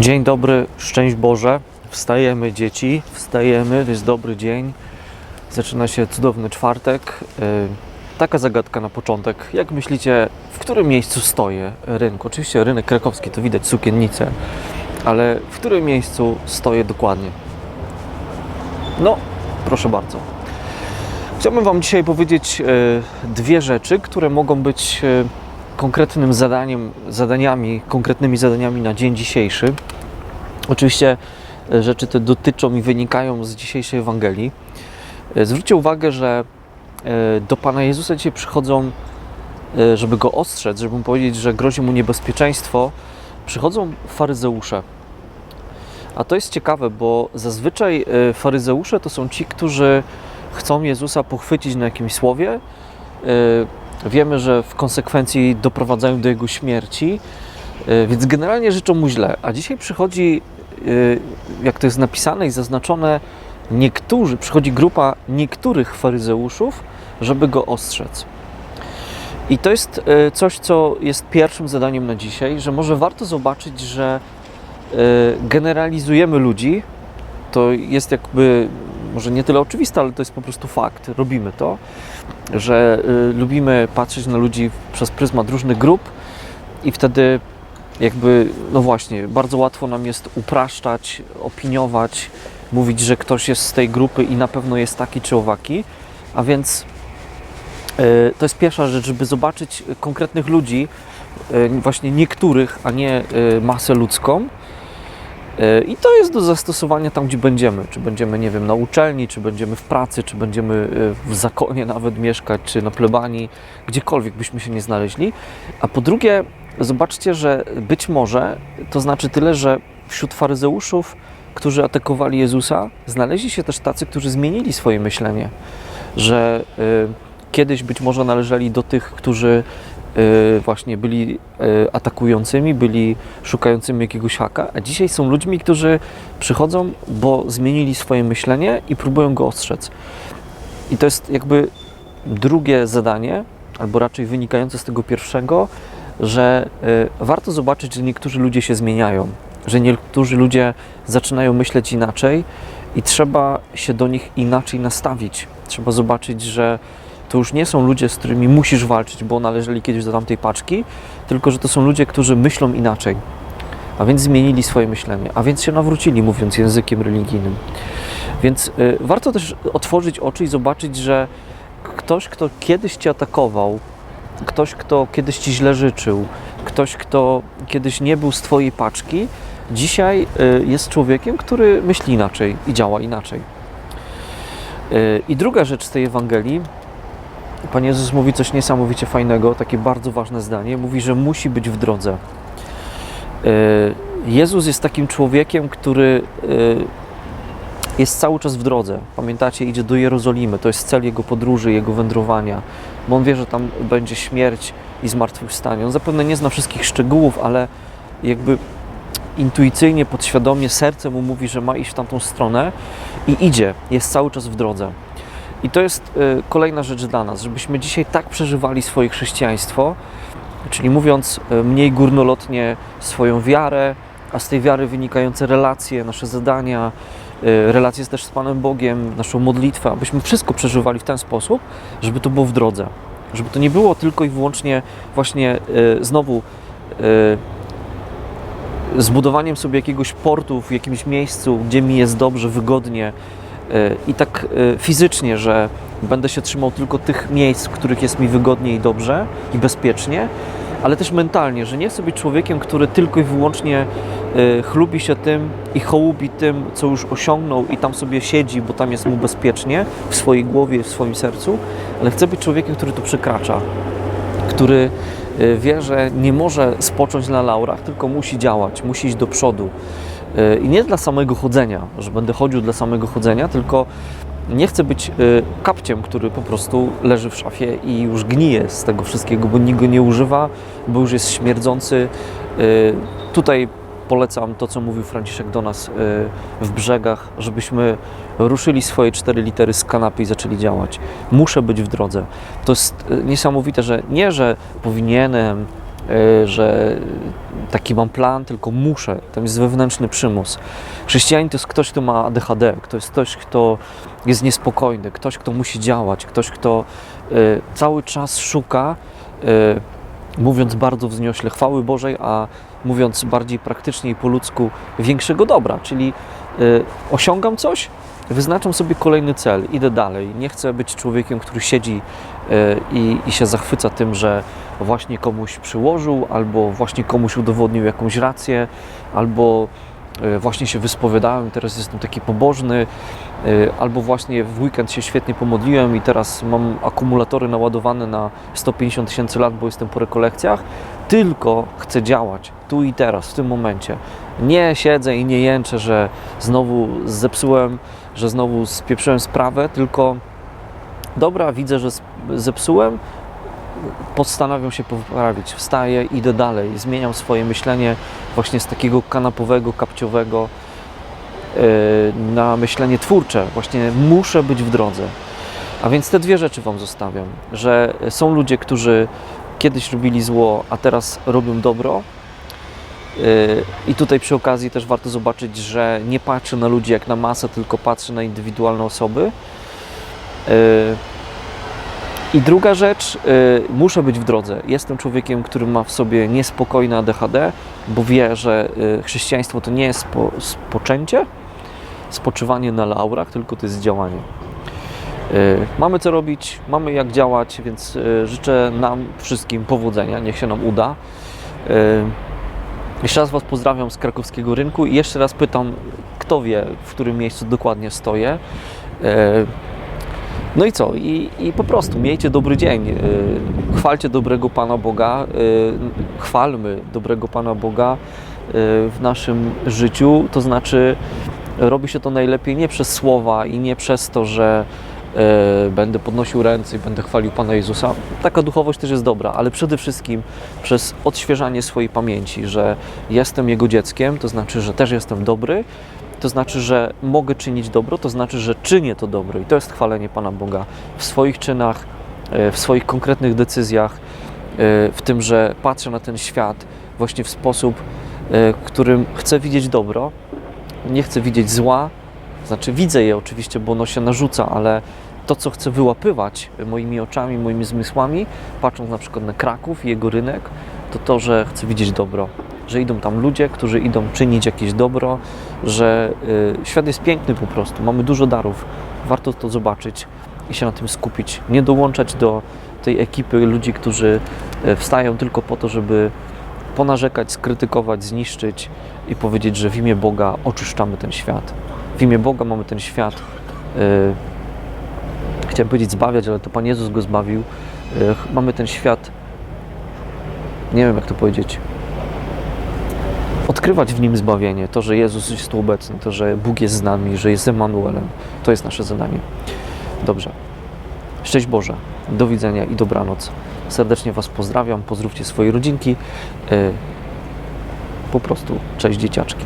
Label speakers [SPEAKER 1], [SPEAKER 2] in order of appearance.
[SPEAKER 1] Dzień dobry, szczęść Boże. Wstajemy dzieci, wstajemy, to jest dobry dzień. Zaczyna się cudowny czwartek. Yy, Taka zagadka na początek. Jak myślicie, w którym miejscu stoję rynku? Oczywiście rynek krakowski to widać sukiennicę, ale w którym miejscu stoję dokładnie? No, proszę bardzo. Chciałbym Wam dzisiaj powiedzieć e, dwie rzeczy, które mogą być e, konkretnym zadaniem, zadaniami, konkretnymi zadaniami na dzień dzisiejszy. Oczywiście e, rzeczy te dotyczą i wynikają z dzisiejszej Ewangelii. E, Zwróćcie uwagę, że e, do Pana Jezusa dzisiaj przychodzą, żeby Go ostrzec, żeby mu powiedzieć, że grozi Mu niebezpieczeństwo, przychodzą faryzeusze. A to jest ciekawe, bo zazwyczaj faryzeusze to są ci, którzy chcą Jezusa pochwycić na jakimś słowie. Wiemy, że w konsekwencji doprowadzają do Jego śmierci, e, więc generalnie życzą Mu źle. A dzisiaj przychodzi, e, jak to jest napisane i zaznaczone, niektórzy, przychodzi grupa niektórych faryzeuszów, żeby Go ostrzec. I to jest e, coś, co jest pierwszym zadaniem na dzisiaj, że może warto zobaczyć, że generalizujemy ludzi. To jest jakby, może nie tyle oczywiste, ale to jest po prostu fakt. Robimy to, że y, lubimy patrzeć na ludzi przez pryzmat różnych grup i wtedy jakby, no właśnie, bardzo łatwo nam jest upraszczać, opiniować, mówić, że ktoś jest z tej grupy i na pewno jest taki czy owaki, a więc y, to jest pierwsza rzecz, żeby zobaczyć konkretnych ludzi, y, właśnie niektórych, a nie y, masę ludzką. Y, I to jest do zastosowania tam, gdzie będziemy. Czy będziemy, nie wiem, na uczelni, czy będziemy w pracy, czy będziemy y, w zakonie nawet mieszkać, czy na plebanii, gdziekolwiek byśmy się nie znaleźli. A po drugie, zobaczcie, że być może to znaczy tyle, że wśród faryzeuszów, którzy atakowali Jezusa, znaleźli się też tacy, którzy zmienili swoje myślenie. Że y, kiedyś być może należeli do tych, którzy właśnie byli y, atakującymi, byli szukającymi jakiegoś haka, a dzisiaj są ludźmi, którzy przychodzą, bo zmienili swoje myślenie i próbują go ostrzec. I to jest jakby drugie zadanie, albo raczej wynikające z tego pierwszego, że y, warto zobaczyć, że niektórzy ludzie się zmieniają, że niektórzy ludzie zaczynają myśleć inaczej i trzeba się do nich inaczej nastawić. Trzeba zobaczyć, że to już nie są ludzie, z którymi musisz walczyć, bo należeli kiedyś do tamtej paczki, tylko że to są ludzie, którzy myślą inaczej, a więc zmienili swoje myślenie, a więc się nawrócili, mówiąc językiem religijnym. Więc y, warto też otworzyć oczy i zobaczyć, że ktoś, kto kiedyś cię atakował, ktoś, kto kiedyś ci źle życzył, ktoś, kto kiedyś nie był z twojej paczki, dzisiaj y, jest człowiekiem, który myśli inaczej i działa inaczej. Y, I druga rzecz z tej Ewangelii, Pan Jezus mówi coś niesamowicie fajnego, takie bardzo ważne zdanie. Mówi, że musi być w drodze. Y, Jezus jest takim człowiekiem, który y, jest cały czas w drodze. Pamiętacie, idzie do Jerozolimy. To jest cel jego podróży, jego wędrowania, bo on wie, że tam będzie śmierć i zmartwychwstanie. On zapewne nie zna wszystkich szczegółów, ale jakby intuicyjnie, podświadomie serce mu mówi, że ma iść w tamtą stronę i idzie, jest cały czas w drodze. I to jest y, kolejna rzecz dla nas, żebyśmy dzisiaj tak przeżywali swoje chrześcijaństwo, czyli mówiąc y, mniej górnolotnie swoją wiarę, a z tej wiary wynikające relacje, nasze zadania, y, relacje też z Panem Bogiem, naszą modlitwę, abyśmy wszystko przeżywali w ten sposób, żeby to było w drodze. Żeby to nie było tylko i wyłącznie właśnie znowu zbudowaniem sobie jakiegoś portu w jakimś miejscu, gdzie mi jest dobrze, wygodnie i tak y, fizycznie, że będę się trzymał tylko tych miejsc, w których jest mi wygodnie i dobrze i bezpiecznie, ale też mentalnie, że nie chcę być człowiekiem, który tylko i wyłącznie y, chlubi się tym i hołubi tym, co już osiągnął i tam sobie siedzi, bo tam jest mu bezpiecznie w swojej głowie, w swoim sercu, ale chcę być człowiekiem, który to przekracza, który y, wie, że nie może spocząć na laurach, tylko musi działać, musi iść do przodu. Y, I nie dla samego chodzenia, że będę chodził dla samego chodzenia, tylko nie chcę być y, kapciem, który po prostu leży w szafie i już gnije z tego wszystkiego, bo nikt go nie używa, bo już jest śmierdzący. Y, Tutaj polecam to, co mówił Franciszek do nas w brzegach, żebyśmy ruszyli swoje cztery litery z kanapy i zaczęli działać. Muszę być w drodze. To jest niesamowite, że nie, że powinienem, że taki mam plan, tylko muszę. Tam jest wewnętrzny przymus. Chrześcijanin to jest ktoś, kto ma ADHD, to jest ktoś, kto jest niespokojny, ktoś, kto musi działać, ktoś, kto e, cały czas szuka, e, mówiąc bardzo wzniośle, chwały Bożej, a mówiąc bardziej praktycznie i po ludzku, większego dobra. Czyli osiągam coś, wyznaczam sobie kolejny cel, idę dalej. Nie chcę być człowiekiem, który siedzi e, i, i się zachwyca tym, że właśnie komuś przyłożył, albo właśnie komuś udowodnił jakąś rację, albo e, właśnie się wyspowiadałem. Teraz jestem taki pobożny, albo właśnie w weekend się świetnie pomodliłem i teraz mam akumulatory naładowane na 150 tysięcy lat, bo jestem po rekolekcjach, tylko chcę działać tu i teraz, w tym momencie. Nie siedzę i nie jęczę, że znowu zepsułem, że znowu spieprzyłem sprawę, tylko dobra, widzę, że zepsułem, postanawiam się poprawić, wstaję, idę dalej, zmieniam swoje myślenie właśnie z takiego kanapowego, kapciowego na myślenie twórcze. Właśnie muszę być w drodze. A więc te dwie rzeczy Wam zostawiam, że są ludzie, którzy kiedyś robili zło, a teraz robią dobro. Yy, I tutaj przy okazji też warto zobaczyć, że nie patrzę na ludzi jak na masę, tylko patrzę na indywidualne osoby. Yy, I druga rzecz, muszę być w drodze. Jestem człowiekiem, który ma w sobie niespokojne ADHD, bo wie, że chrześcijaństwo to nie jest spo, spoczęcie, spoczywanie na laurach, tylko to jest działanie. Yy, Mamy co robić, mamy jak działać, więc yy, życzę nam wszystkim powodzenia, niech się nam uda. Yy, Jeszcze raz Was pozdrawiam z krakowskiego rynku i jeszcze raz pytam, kto wie, w którym miejscu dokładnie stoję. No i co? I, I po prostu miejcie dobry dzień. Chwalcie dobrego Pana Boga. Chwalmy dobrego Pana Boga w naszym życiu. To znaczy, robi się to najlepiej nie przez słowa i nie przez to, że e, będę podnosił ręce i będę chwalił Pana Jezusa. Taka duchowość też jest dobra, ale przede wszystkim przez odświeżanie swojej pamięci, że jestem Jego dzieckiem, to znaczy, że też jestem dobry, to znaczy, że mogę czynić dobro, to znaczy, że czynię to dobro i to jest chwalenie Pana Boga w swoich czynach, e, w swoich konkretnych decyzjach, e, w tym, że patrzę na ten świat właśnie w sposób, którym chcę widzieć dobro, nie chcę widzieć zła, znaczy widzę je oczywiście, bo ono się narzuca, ale to, co chcę wyłapywać moimi oczami, moimi zmysłami, patrząc na przykład na Kraków i jego rynek, to to, że chcę widzieć dobro, że idą tam ludzie, którzy idą czynić jakieś dobro, że y, świat jest piękny po prostu, mamy dużo darów, warto to zobaczyć i się na tym skupić, nie dołączać do tej ekipy ludzi, którzy y, wstają tylko po to, żeby ponarzekać, skrytykować, zniszczyć i powiedzieć, że w imię Boga oczyszczamy ten świat. W imię Boga mamy ten świat y, chciałem powiedzieć zbawiać, ale to Pan Jezus go zbawił. Ch- Mamy ten świat, nie wiem jak to powiedzieć, odkrywać w nim zbawienie, to, że Jezus jest tu obecny, to, że Bóg jest z nami, że jest Emanuelem. To jest nasze zadanie. Dobrze. Szczęść Boże. Do widzenia i dobranoc. Serdecznie Was pozdrawiam. Pozdrówcie swoje rodzinki. E, Po prostu cześć dzieciaczki.